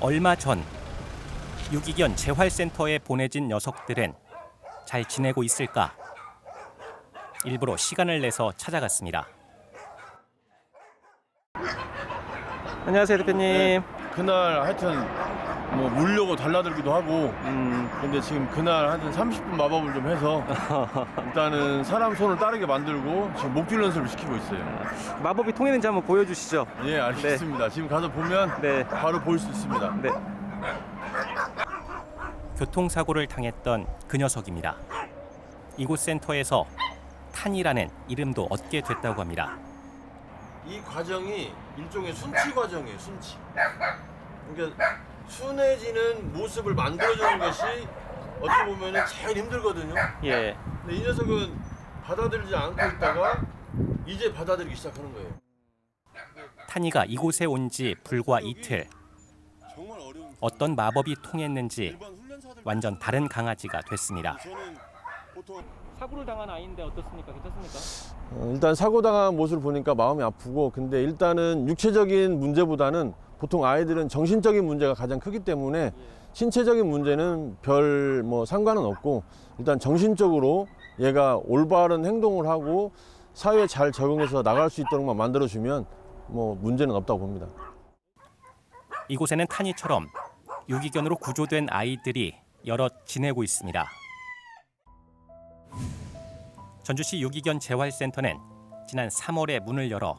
얼마 전 유기견 재활센터에 보내진 녀석들은 잘 지내고 있을까? 일부러 시간을 내서 찾아갔습니다. 안녕하세요, 대표님. 그날 하여튼 뭐 물려고 달라들기도 하고 음, 근데 지금 그날 하여튼 30분 마법을 좀 해서 일단은 사람 손을 따르게 만들고 지금 목줄 연습을 시키고 있어요. 마법이 통했는지 한번 보여주시죠. 예, 알겠습니다. 지금 가서 보면 네. 바로 볼 수 있습니다. 네. 교통사고를 당했던 그 녀석입니다. 이곳 센터에서 탄이라는 이름도 얻게 됐다고 합니다. 이 과정이 일종의 순치 과정이에요, 순치. 그러니까 순해지는 모습을 만들어주는 것이 어떻게 보면 제일 힘들거든요. 예. 근데 이 녀석은 받아들이지 않고 있다가 이제 받아들이기 시작하는 거예요. 탄이가 이곳에 온 지 불과 이틀. 정말 어려운 어떤 마법이 통했는지 완전 다른 강아지가 됐습니다. 저는 보통 사고를 당한 아이인데 어떻습니까? 괜찮습니까? 어, 일단 사고 당한 모습을 보니까 마음이 아프고 근데 일단은 육체적인 문제보다는 보통 아이들은 정신적인 문제가 가장 크기 때문에 신체적인 문제는 별 뭐 상관은 없고 일단 정신적으로 얘가 올바른 행동을 하고 사회에 잘 적응해서 나갈 수 있도록만 만들어주면 뭐 문제는 없다고 봅니다. 이곳에는 탄이처럼 유기견으로 구조된 아이들이 여럿 지내고 있습니다. 전주시 유기견 재활센터는 지난 3월에 문을 열어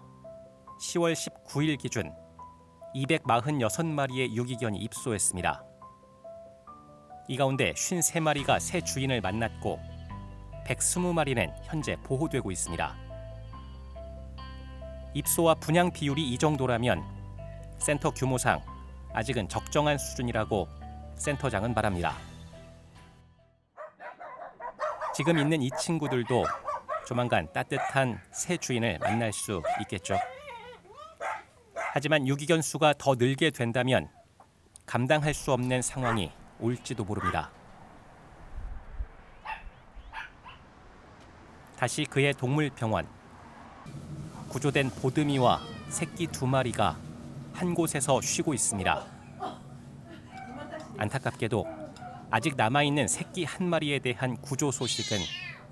10월 19일 기준 246마리의 유기견이 입소했습니다. 이 가운데 53마리가 새 주인을 만났고 120마리는 현재 보호되고 있습니다. 입소와 분양 비율이 이 정도라면 센터 규모상 아직은 적정한 수준이라고 센터장은 말합니다. 지금 있는 이 친구들도 조만간 따뜻한 새 주인을 만날 수 있겠죠. 하지만 유기견 수가 더 늘게 된다면 감당할 수 없는 상황이 올지도 모릅니다. 다시 그의 동물 병원. 구조된 보드미와 새끼 두 마리가 한 곳에서 쉬고 있습니다. 안타깝게도 아직 남아있는 새끼 한 마리에 대한 구조 소식은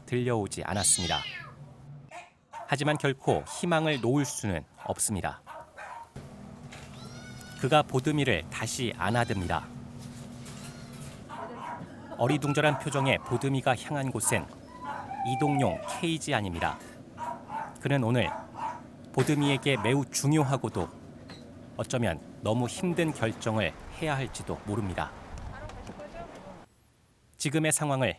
들려오지 않았습니다. 하지만 결코 희망을 놓을 수는 없습니다. 그가 보드미를 다시 안아듭니다. 어리둥절한 표정의 보드미가 향한 곳은 이동용 케이지 안입니다. 그는 오늘 보드미에게 매우 중요하고도 어쩌면 너무 힘든 결정을 해야 할지도 모릅니다. 지금의 상황을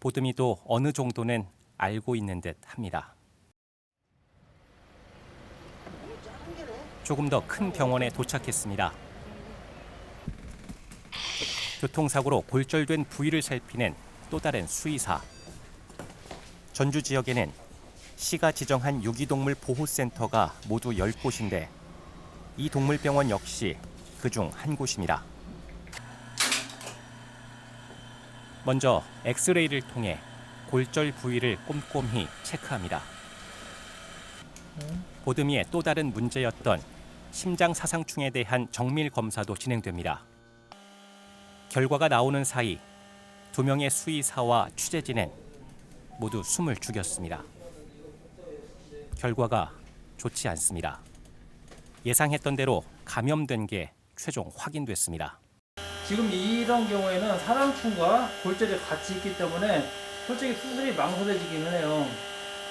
보드미도 어느 정도는 알고 있는 듯 합니다. 조금 더 큰 병원에 도착했습니다. 교통사고로 골절된 부위를 살피는 또 다른 수의사. 전주 지역에는 시가 지정한 유기동물 보호센터가 모두 10곳인데 이 동물병원 역시 그중 한 곳입니다. 먼저 엑스레이를 통해 골절 부위를 꼼꼼히 체크합니다. 보드미의 또 다른 문제였던 심장 사상충에 대한 정밀 검사도 진행됩니다. 결과가 나오는 사이 두 명의 수의사와 취재진은 모두 숨을 죽였습니다. 결과가 좋지 않습니다. 예상했던 대로 감염된 게 최종 확인됐습니다. 지금 이런 경우에는 사상충과 골절이 같이 있기 때문에 솔직히 수술이 망설여지기는 해요.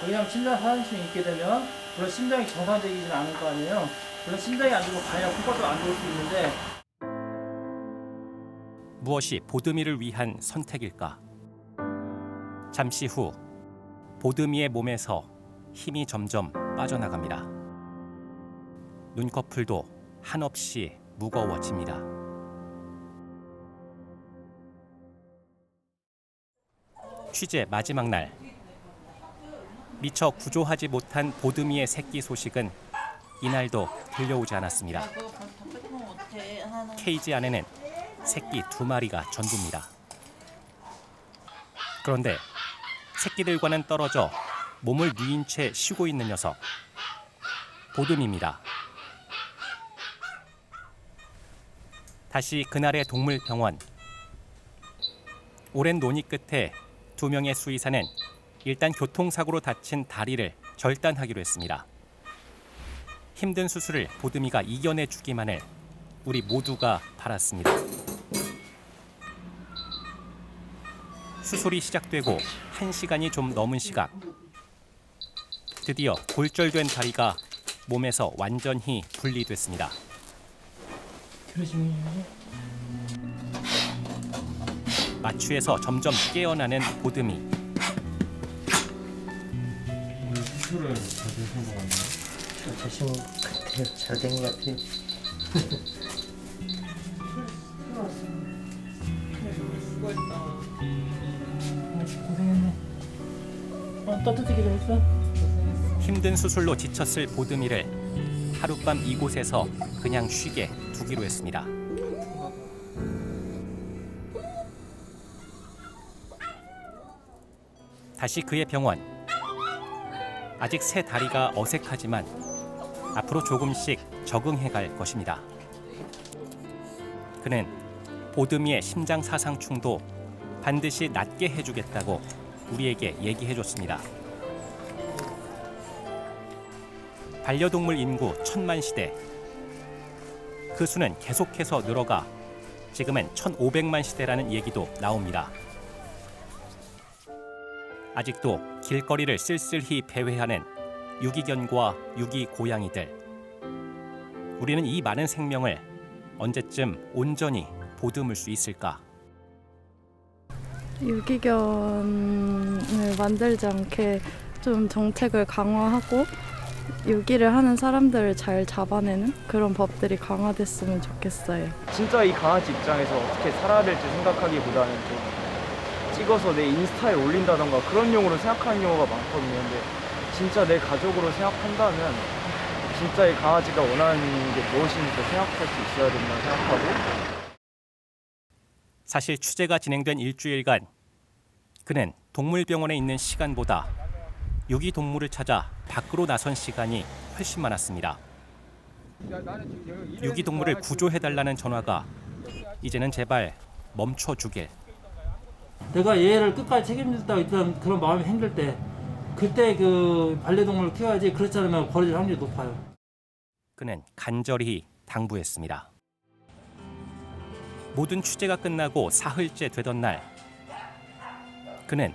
왜냐하면 심장 사상충이 있게 되면 물론 심장이 정상적이진 않을 거 아니에요. 물론 심장이 안 좋고 간이나 코까지도 안 좋을 수 있는데 무엇이 보드미를 위한 선택일까? 잠시 후 보드미의 몸에서 힘이 점점 빠져나갑니다. 눈꺼풀도 한없이 무거워집니다. 취재 마지막 날 미처 구조하지 못한 보드미의 새끼 소식은 이날도 들려오지 않았습니다. 케이지 안에는 새끼 두 마리가 전부입니다. 그런데 새끼들과는 떨어져 몸을 뉘인 채 쉬고 있는 녀석 보듬입니다. 다시 그날의 동물병원 오랜 논의 끝에 두 명의 수의사는 일단 교통사고로 다친 다리를 절단하기로 했습니다. 힘든 수술을 보듬이가 이겨내 주기만을 우리 모두가 바랐습니다. 수술이 시작되고 한 시간이 좀 넘은 시각. 드디어 골절된 다리가 몸에서 완전히 분리됐습니다. 마취에서 점점 깨어나는 보듬이. 자신 같아요. 잘 된 것 같아요. 힘든 수술로 지쳤을 보듬이를 하룻밤 이곳에서 그냥 쉬게 두기로 했습니다. 다시 그의 병원. 아직 새 다리가 어색하지만 앞으로 조금씩 적응해 갈 것입니다. 그는 보듬이의 심장 사상충도 반드시 낫게 해주겠다고 우리에게 얘기해 줬습니다. 반려동물 인구 천만 시대. 그 수는 계속해서 늘어가 지금은 1,500만 시대라는 얘기도 나옵니다. 아직도 길거리를 쓸쓸히 배회하는 유기견과 유기 고양이들. 우리는 이 많은 생명을 언제쯤 온전히 보듬을 수 있을까? 유기견을 만들지 않게 좀 정책을 강화하고 유기를 하는 사람들을 잘 잡아내는 그런 법들이 강화됐으면 좋겠어요. 진짜 이 강아지 입장에서 어떻게 살아야 될지 생각하기보다는 좀 찍어서 내 인스타에 올린다던가 그런 용으로 생각하는 경우가 많거든요. 근데 진짜 내 가족으로 생각한다면 진짜 이 강아지가 원하는 게 무엇인지 생각할 수 있어야 된다 생각하고 사실 취재가 진행된 일주일간 그는 동물병원에 있는 시간보다 유기동물을 찾아 밖으로 나선 시간이 훨씬 많았습니다. 유기동물을 구조해달라는 전화가 이제는 제발 멈춰주길. 내가 얘를 끝까지 책임졌다 일단 그런 마음이 생길 때 그때 그 반려동물을 키워야지 그렇지 않으면 버려질 확률이 높아요. 그는 간절히 당부했습니다. 모든 취재가 끝나고 사흘째 되던 날, 그는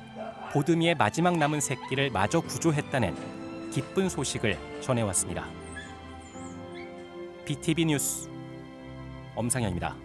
보드미의 마지막 남은 새끼를 마저 구조했다는 기쁜 소식을 전해왔습니다. BTV 뉴스 엄상현입니다.